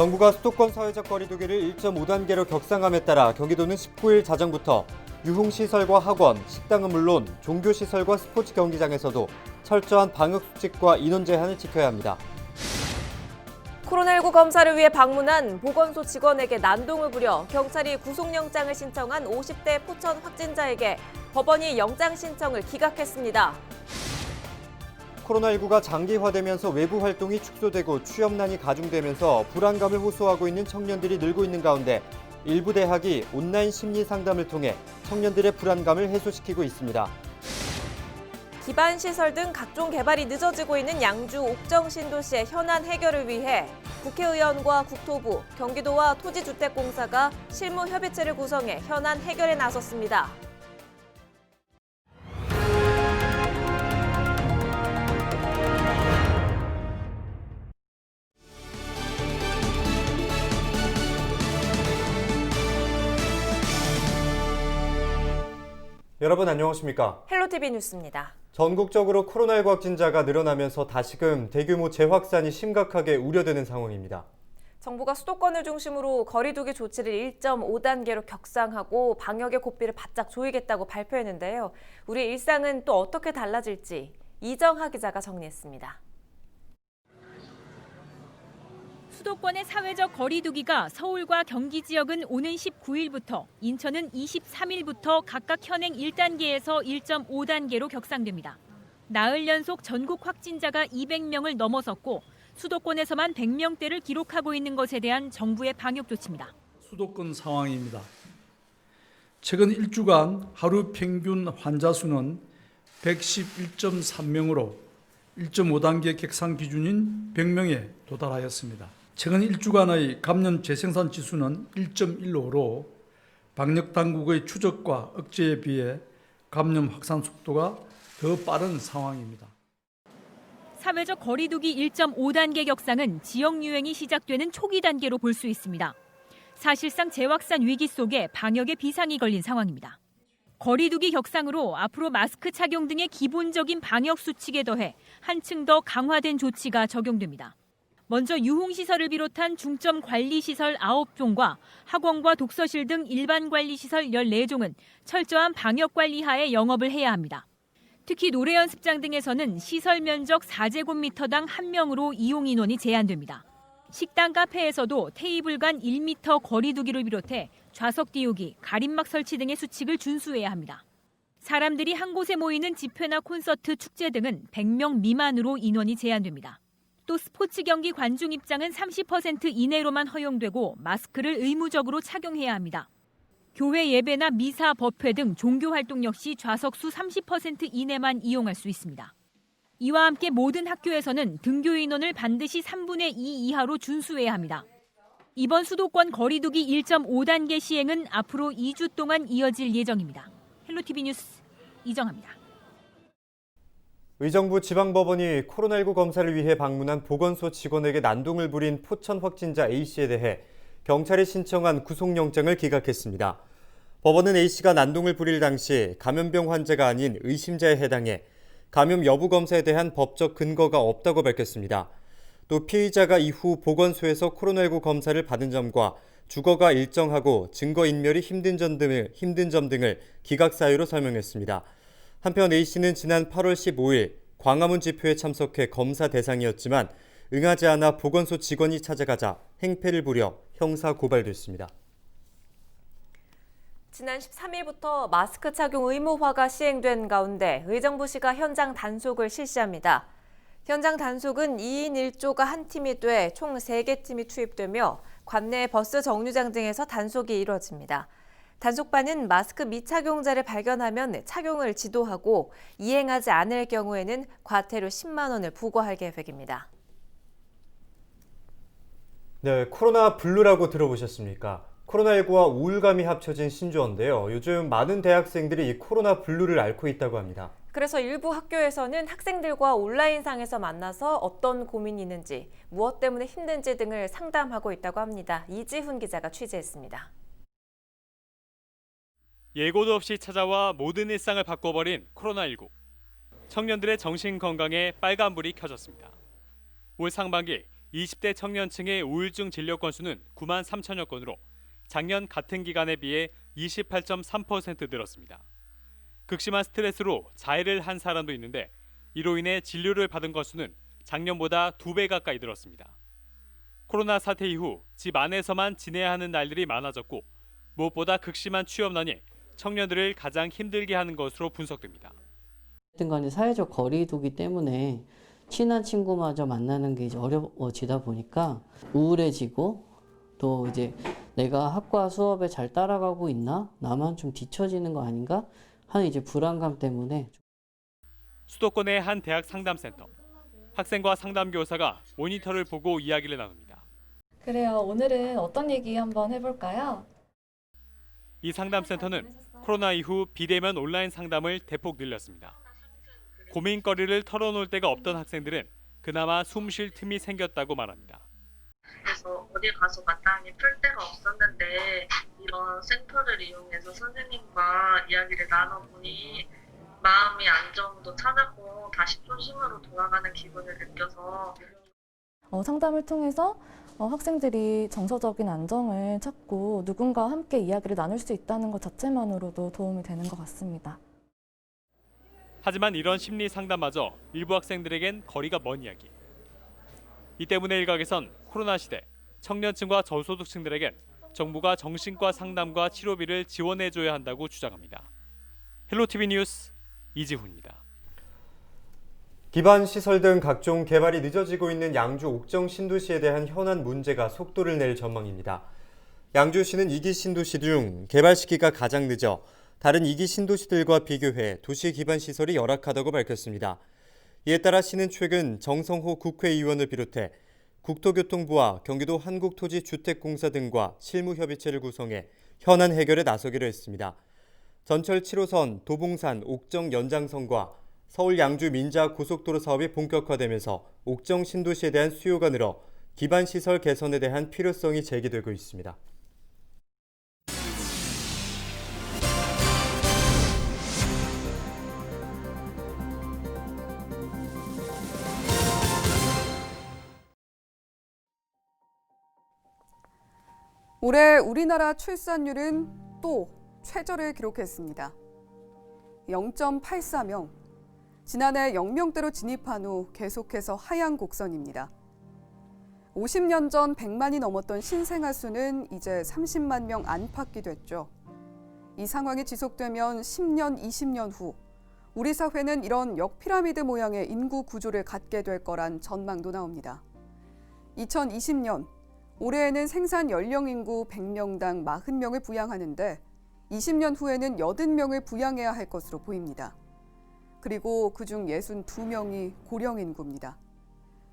정부가 수도권 사회적 거리두기를 1.5단계로 격상함에 따라 경기도는 19일 자정부터 유흥시설과 학원, 식당은 물론 종교시설과 스포츠 경기장에서도 철저한 방역 수칙과 인원 제한을 지켜야 합니다. 코로나19 검사를 위해 방문한 보건소 직원에게 난동을 부려 경찰이 구속영장을 신청한 50대 포천 확진자에게 법원이 영장 신청을 기각했습니다. 코로나19가 장기화되면서 외부 활동이 축소되고 취업난이 가중되면서 불안감을 호소하고 있는 청년들이 늘고 있는 가운데 일부 대학이 온라인 심리 상담을 통해 청년들의 불안감을 해소시키고 있습니다. 기반 시설 등 각종 개발이 늦어지고 있는 양주 옥정 신도시의 현안 해결을 위해 국회의원과 국토부, 경기도와 토지주택공사가 실무 협의체를 구성해 현안 해결에 나섰습니다. 여러분 안녕하십니까? 헬로티비 뉴스입니다. 전국적으로 코로나19 확진자가 늘어나면서 다시금 대규모 재확산이 심각하게 우려되는 상황입니다. 정부가 수도권을 중심으로 거리두기 조치를 1.5단계로 격상하고 방역의 고삐를 바짝 조이겠다고 발표했는데요. 우리 일상은 또 어떻게 달라질지 이정하 기자가 정리했습니다. 수도권의 사회적 거리두기가 서울과 경기 지역은 오는 19일부터, 인천은 23일부터 각각 현행 1단계에서 1.5단계로 격상됩니다. 나흘 연속 전국 확진자가 200명을 넘어섰고 수도권에서만 100명대를 기록하고 있는 것에 대한 정부의 방역 조치입니다. 수도권 상황입니다. 최근 일주간 하루 평균 환자 수는 111.3명으로 1.5단계 객상 기준인 100명에 도달하였습니다. 최근 일주간의 감염 재생산 지수는 1.15로 방역 당국의 추적과 억제에 비해 감염 확산 속도가 더 빠른 상황입니다. 사회적 거리두기 1.5단계 격상은 지역 유행이 시작되는 초기 단계로 볼 수 있습니다. 사실상 재확산 위기 속에 방역에 비상이 걸린 상황입니다. 거리두기 격상으로 앞으로 마스크 착용 등의 기본적인 방역 수칙에 더해 한층 더 강화된 조치가 적용됩니다. 먼저 유흥시설을 비롯한 중점 관리시설 9종과 학원과 독서실 등 일반 관리시설 14종은 철저한 방역 관리 하에 영업을 해야 합니다. 특히 노래 연습장 등에서는 시설 면적 4제곱미터당 1명으로 이용 인원이 제한됩니다. 식당 카페에서도 테이블 간 1m 거리두기를 비롯해 좌석 띄우기, 가림막 설치 등의 수칙을 준수해야 합니다. 사람들이 한 곳에 모이는 집회나 콘서트, 축제 등은 100명 미만으로 인원이 제한됩니다. 또 스포츠 경기 관중 입장은 30% 이내로만 허용되고 마스크를 의무적으로 착용해야 합니다. 교회 예배나 미사, 법회 등 종교 활동 역시 좌석수 30% 이내만 이용할 수 있습니다. 이와 함께 모든 학교에서는 등교 인원을 반드시 3분의 2 이하로 준수해야 합니다. 이번 수도권 거리두기 1.5단계 시행은 앞으로 2주 동안 이어질 예정입니다. 헬로티비 뉴스 이정합니다. 의정부 지방법원이 코로나19 검사를 위해 방문한 보건소 직원에게 난동을 부린 포천 확진자 A씨에 대해 경찰이 신청한 구속영장을 기각했습니다. 법원은 A씨가 난동을 부릴 당시 감염병 환자가 아닌 의심자에 해당해 감염 여부 검사에 대한 법적 근거가 없다고 밝혔습니다. 또 피의자가 이후 보건소에서 코로나19 검사를 받은 점과 주거가 일정하고 증거 인멸이 힘든 점 등을, 힘든 점 등을 기각 사유로 설명했습니다. 한편 A씨는 지난 8월 15일 광화문 집회에 참석해 검사 대상이었지만 응하지 않아 보건소 직원이 찾아가자 행패를 부려 형사 고발됐습니다. 지난 13일부터 마스크 착용 의무화가 시행된 가운데 의정부시가 현장 단속을 실시합니다. 현장 단속은 2인 1조가 한 팀이 돼 총 3개 팀이 투입되며 관내 버스 정류장 등에서 단속이 이루어집니다. 단속반은 마스크 미착용자를 발견하면 착용을 지도하고 이행하지 않을 경우에는 과태료 10만 원을 부과할 계획입니다. 네, 코로나 블루라고 들어보셨습니까? 코로나19와 우울감이 합쳐진 신조어인데요. 요즘 많은 대학생들이 이 코로나 블루를 앓고 있다고 합니다. 그래서 일부 학교에서는 학생들과 온라인상에서 만나서 어떤 고민이 있는지, 무엇 때문에 힘든지 등을 상담하고 있다고 합니다. 이지훈 기자가 취재했습니다. 예고도 없이 찾아와 모든 일상을 바꿔버린 코로나19. 청년들의 정신 건강에 빨간불이 켜졌습니다. 올 상반기 20대 청년층의 우울증 진료 건수는 9만 3천여 건으로 작년 같은 기간에 비해 28.3% 늘었습니다. 극심한 스트레스로 자해를 한 사람도 있는데 이로 인해 진료를 받은 건수는 작년보다 2배 가까이 늘었습니다. 코로나 사태 이후 집 안에서만 지내야 하는 날들이 많아졌고 무엇보다 극심한 취업난이 청년들을 가장 힘들게 하는 것으로 분석됩니다. 어쨌든 간에 사회적 거리두기 때문에 친한 친구마저 만나는 게 이제 어려워지다 보니까 우울해지고 또 이제 내가 학과 수업에 잘 따라가고 있나? 나만 좀 뒤처지는 거 아닌가? 하는 이제 불안감 때문에 수도권의 한 대학 상담센터. 학생과 상담 교사가 모니터를 보고 이야기를 나눕니다. 그래요. 오늘은 어떤 얘기 한번 해볼까요? 이 상담센터는 코로나 이후 비대면 온라인 상담을 대폭 늘렸습니다. 고민거리를 털어놓을 데가 없던 학생들은 그나마 숨 쉴 틈이 생겼다고 말합니다. 그래서 어디 가서 마땅히 풀 데가 없었는데 이런 센터를 이용해서 선생님과 이야기를 나눠보니 마음의 안정도 찾았고 다시 초심으로 돌아가는 기분을 느껴서 어, 상담을 통해서 어, 학생들이 정서적인 안정을 찾고 누군가와 함께 이야기를 나눌 수 있다는 것 자체만으로도 도움이 되는 것 같습니다. 하지만 이런 심리 상담마저 일부 학생들에겐 거리가 먼 이야기. 이 때문에 일각에선 코로나 시대 청년층과 저소득층들에겐 정부가 정신과 상담과 치료비를 지원해줘야 한다고 주장합니다. 헬로티비 뉴스 이지훈입니다. 기반 시설 등 각종 개발이 늦어지고 있는 양주 옥정 신도시에 대한 현안 문제가 속도를 낼 전망입니다. 양주시는 2기 신도시 중 개발 시기가 가장 늦어 다른 2기 신도시들과 비교해 도시 기반 시설이 열악하다고 밝혔습니다. 이에 따라 시는 최근 정성호 국회의원을 비롯해 국토교통부와 경기도 한국토지주택공사 등과 실무협의체를 구성해 현안 해결에 나서기로 했습니다. 전철 7호선 도봉산 옥정 연장선과 서울 양주 민자 고속도로 사업이 본격화되면서 옥정 신도시에 대한 수요가 늘어 기반 시설 개선에 대한 필요성이 제기되고 있습니다. 올해 우리나라 출산율은 또 최저를 기록했습니다. 0.84명. 지난해 0명대로 진입한 후 계속해서 하향 곡선입니다. 50년 전 100만이 넘었던 신생아 수는 이제 30만 명 안팎이 됐죠. 이 상황이 지속되면 10년, 20년 후 우리 사회는 이런 역피라미드 모양의 인구 구조를 갖게 될 거란 전망도 나옵니다. 2020년 올해에는 생산 연령 인구 100명당 40명을 부양하는데 20년 후에는 80명을 부양해야 할 것으로 보입니다. 그리고 그중 62명이 고령 인구입니다.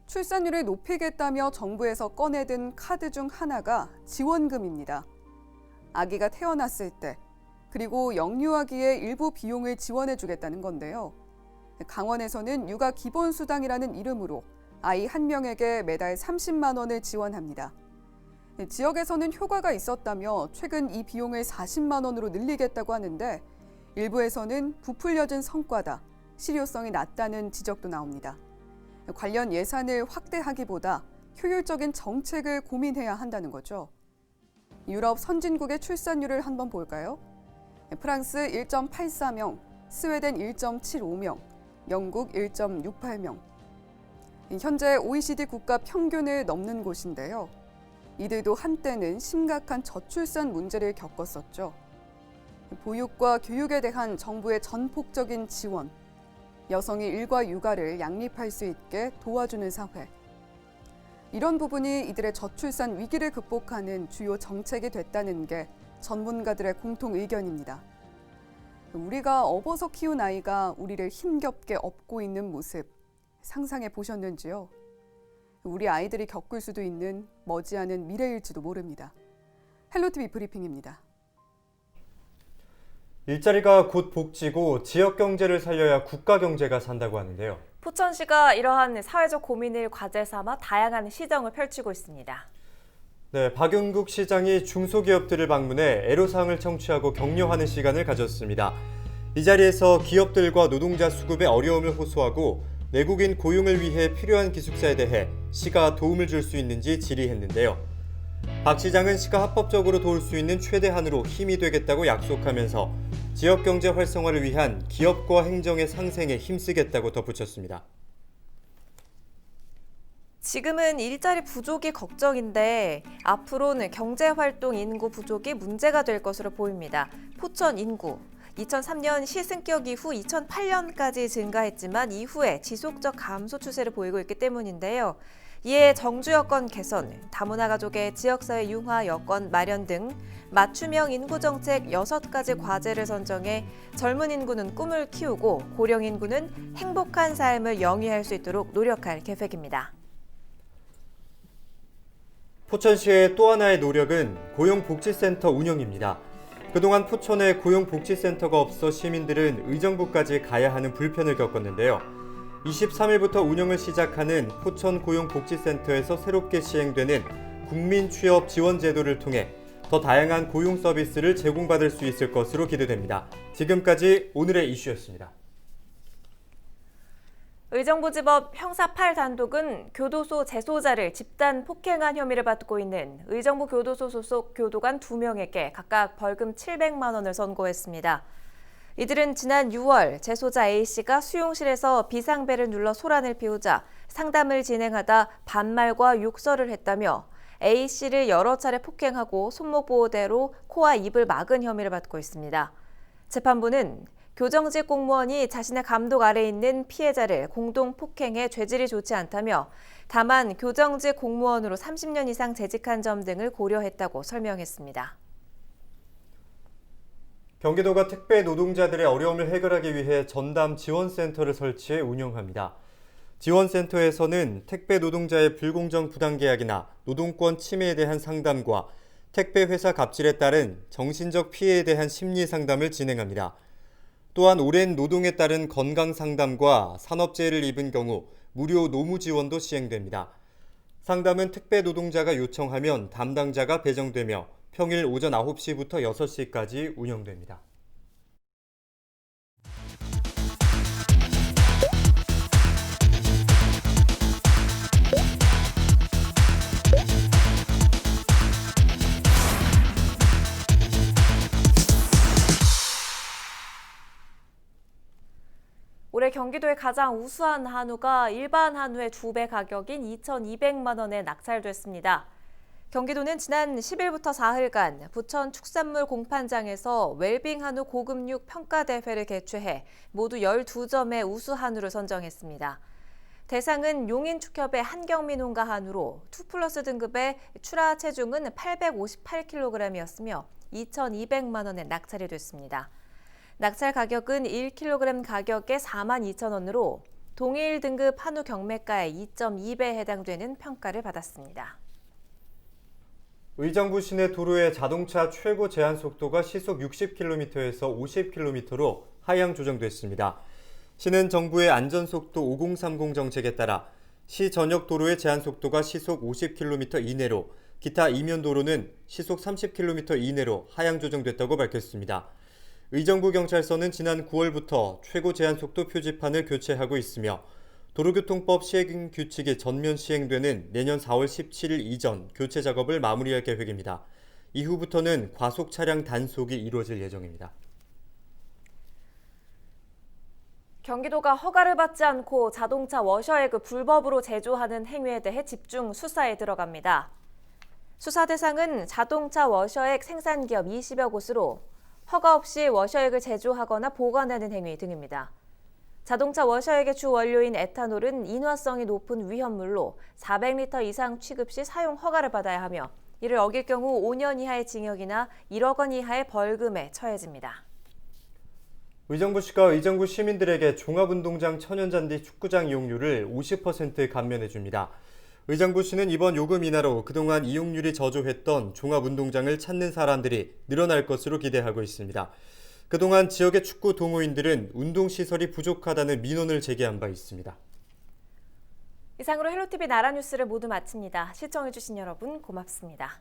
출산율을 높이겠다며 정부에서 꺼내든 카드 중 하나가 지원금입니다. 아기가 태어났을 때 그리고 영유아기의 일부 비용을 지원해 주겠다는 건데요. 강원에서는 육아 기본 수당이라는 이름으로 아이 한 명에게 매달 30만 원을 지원합니다. 지역에서는 효과가 있었다며 최근 이 비용을 40만 원으로 늘리겠다고 하는데 일부에서는 부풀려진 성과다, 실효성이 낮다는 지적도 나옵니다. 관련 예산을 확대하기보다 효율적인 정책을 고민해야 한다는 거죠. 유럽 선진국의 출산율을 한번 볼까요? 프랑스 1.84명, 스웨덴 1.75명, 영국 1.68명. 현재 OECD 국가 평균을 넘는 곳인데요. 이들도 한때는 심각한 저출산 문제를 겪었었죠. 보육과 교육에 대한 정부의 전폭적인 지원, 여성이 일과 육아를 양립할 수 있게 도와주는 사회. 이런 부분이 이들의 저출산 위기를 극복하는 주요 정책이 됐다는 게 전문가들의 공통 의견입니다. 우리가 업어서 키운 아이가 우리를 힘겹게 업고 있는 모습 상상해 보셨는지요? 우리 아이들이 겪을 수도 있는 머지않은 미래일지도 모릅니다. 헬로티비 브리핑입니다. 일자리가 곧 복지고 지역 경제를 살려야 국가 경제가 산다고 하는데요. 포천시가 이러한 사회적 고민을 과제 삼아 다양한 시정을 펼치고 있습니다. 네, 박용국 시장이 중소기업들을 방문해 애로사항을 청취하고 격려하는 시간을 가졌습니다. 이 자리에서 기업들과 노동자 수급의 어려움을 호소하고 내국인 고용을 위해 필요한 기숙사에 대해 시가 도움을 줄 수 있는지 질의했는데요. 박 시장은 시가 합법적으로 도울 수 있는 최대한으로 힘이 되겠다고 약속하면서 지역 경제 활성화를 위한 기업과 행정의 상생에 힘쓰겠다고 덧붙였습니다. 지금은 일자리 부족이 걱정인데 앞으로는 경제 활동 인구 부족이 문제가 될 것으로 보입니다. 포천 인구 2003년 시승격 이후 2008년까지 증가했지만 이후에 지속적 감소 추세를 보이고 있기 때문인데요. 이에 정주 여건 개선, 다문화 가족의 지역사회 융화 여건 마련 등 맞춤형 인구 정책 6가지 과제를 선정해 젊은 인구는 꿈을 키우고 고령 인구는 행복한 삶을 영위할 수 있도록 노력할 계획입니다. 포천시의 또 하나의 노력은 고용복지센터 운영입니다. 그동안 포천에 고용복지센터가 없어 시민들은 의정부까지 가야 하는 불편을 겪었는데요. 23일부터 운영을 시작하는 포천 고용복지센터에서 새롭게 시행되는 국민 취업 지원 제도를 통해 더 다양한 고용 서비스를 제공받을 수 있을 것으로 기대됩니다. 지금까지 오늘의 이슈였습니다. 의정부지법 형사 8단독은 교도소 재소자를 집단 폭행한 혐의를 받고 있는 의정부 교도소 소속 교도관 2명에게 각각 벌금 700만 원을 선고했습니다. 이들은 지난 6월 재소자 A씨가 수용실에서 비상벨을 눌러 소란을 피우자 상담을 진행하다 반말과 욕설을 했다며 A씨를 여러 차례 폭행하고 손목 보호대로 코와 입을 막은 혐의를 받고 있습니다. 재판부는 교정직 공무원이 자신의 감독 아래 있는 피해자를 공동 폭행해 죄질이 좋지 않다며 다만 교정직 공무원으로 30년 이상 재직한 점 등을 고려했다고 설명했습니다. 경기도가 택배 노동자들의 어려움을 해결하기 위해 전담 지원센터를 설치해 운영합니다. 지원센터에서는 택배 노동자의 불공정 부당 계약이나 노동권 침해에 대한 상담과 택배 회사 갑질에 따른 정신적 피해에 대한 심리 상담을 진행합니다. 또한 오랜 노동에 따른 건강 상담과 산업재해를 입은 경우 무료 노무 지원도 시행됩니다. 상담은 택배 노동자가 요청하면 담당자가 배정되며 평일 오전 9시부터 6시까지 운영됩니다. 올해 경기도의 가장 우수한 한우가 일반 한우의 두 배 가격인 2,200만 원에 낙찰됐습니다. 경기도는 지난 10일부터 사흘간 부천 축산물 공판장에서 웰빙 한우 고급육 평가 대회를 개최해 모두 12점의 우수 한우를 선정했습니다. 대상은 용인 축협의 한경민 농가 한우로 2 플러스 등급의 출하 체중은 858kg이었으며 2,200만 원에 낙찰이 됐습니다. 낙찰 가격은 1kg 가격에 4만 2천 원으로 동일 등급 한우 경매가의 2.2배에 해당되는 평가를 받았습니다. 의정부 시내 도로의 자동차 최고 제한 속도가 시속 60km에서 50km로 하향 조정됐습니다. 시는 정부의 안전속도 5030 정책에 따라 시 전역 도로의 제한 속도가 시속 50km 이내로 기타 이면 도로는 시속 30km 이내로 하향 조정됐다고 밝혔습니다. 의정부 경찰서는 지난 9월부터 최고 제한 속도 표지판을 교체하고 있으며 도로교통법 시행 규칙이 전면 시행되는 내년 4월 17일 이전 교체 작업을 마무리할 계획입니다. 이후부터는 과속 차량 단속이 이루어질 예정입니다. 경기도가 허가를 받지 않고 자동차 워셔액을 불법으로 제조하는 행위에 대해 집중 수사에 들어갑니다. 수사 대상은 자동차 워셔액 생산 기업 20여 곳으로 허가 없이 워셔액을 제조하거나 보관하는 행위 등입니다. 자동차 워셔액의 주 원료인 에탄올은 인화성이 높은 위험물로 400리터 이상 취급 시 사용 허가를 받아야 하며 이를 어길 경우 5년 이하의 징역이나 1억 원 이하의 벌금에 처해집니다. 의정부시가 의정부 시민들에게 종합운동장 천연잔디 축구장 이용료를 50% 감면해 줍니다. 의정부시는 이번 요금 인하로 그동안 이용률이 저조했던 종합운동장을 찾는 사람들이 늘어날 것으로 기대하고 있습니다. 그동안 지역의 축구 동호인들은 운동시설이 부족하다는 민원을 제기한 바 있습니다. 이상으로 헬로티비 나라 뉴스를 모두 마칩니다. 시청해주신 여러분 고맙습니다.